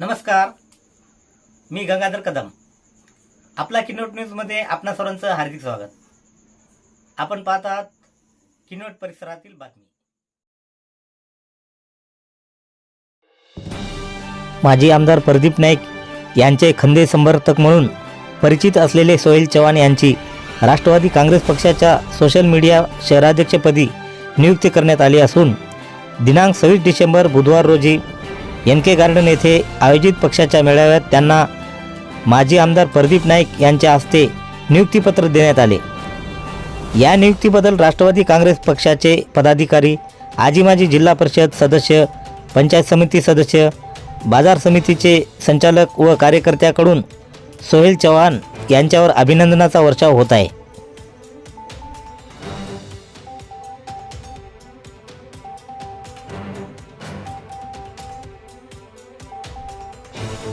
नमस्कार. मी गंगाधर कदम. आपला किनोट न्यूजमध्ये आपणा सर्वांचं हार्दिक स्वागत. आपण पाहत आहात किनोट परिसरातील बातमी. माजी आमदार प्रदीप नाईक यांचे खंदे समर्थक म्हणून परिचित असलेले सोहेल चव्हाण यांची राष्ट्रवादी काँग्रेस पक्षाच्या सोशल मीडिया शहराध्यक्षपदी नियुक्ती करण्यात आली असून दिनांक सव्वीस डिसेंबर बुधवार रोजी एन के गार्डन येथे आयोजित पक्षाच्या मेळाव्यात त्यांना माजी आमदार प्रदीप नाईक यांच्या हस्ते नियुक्तीपत्र देण्यात आले. या नियुक्तीबद्दल राष्ट्रवादी काँग्रेस पक्षाचे पदाधिकारी आजी माजी जिल्हा परिषद सदस्य पंचायत समिती सदस्य बाजार समितीचे संचालक व कार्यकर्त्याकडून सोहेल चव्हाण यांच्यावर अभिनंदनाचा वर्षाव होत आहे.